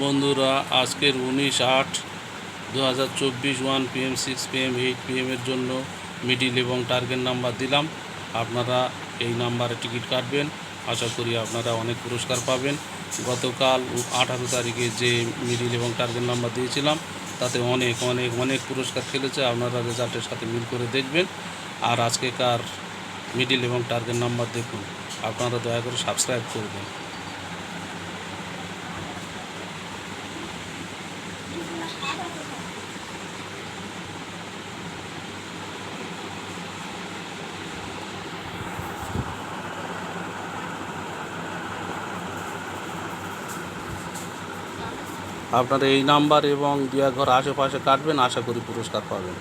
বন্ধুরা, আজকের উনিশ আট দু হাজার চব্বিশ one PM, six PM, eight পিএমের জন্য মিডিল এবং টার্গেট নাম্বার দিলাম। আপনারা এই নাম্বারে টিকিট কাটবেন। আশা করি আপনারা অনেক পুরস্কার পাবেন। গতকাল আঠারো তারিখে যে মিডিল এবং টার্গেট নাম্বার দিয়েছিলাম, তাতে অনেক অনেক অনেক পুরস্কার খেলেছে। আপনারা রেজাল্টের সাথে মিল করে দেখবেন। আর আজকেকার মিডিল এবং টার্গেট নাম্বার দেখুন। আপনারা দয়া করে সাবস্ক্রাইব করবেন। আপনারা এই নাম্বার এবং দুয়া ঘর আশেপাশে কাটবেন আশা করি পুরস্কার পাবেন।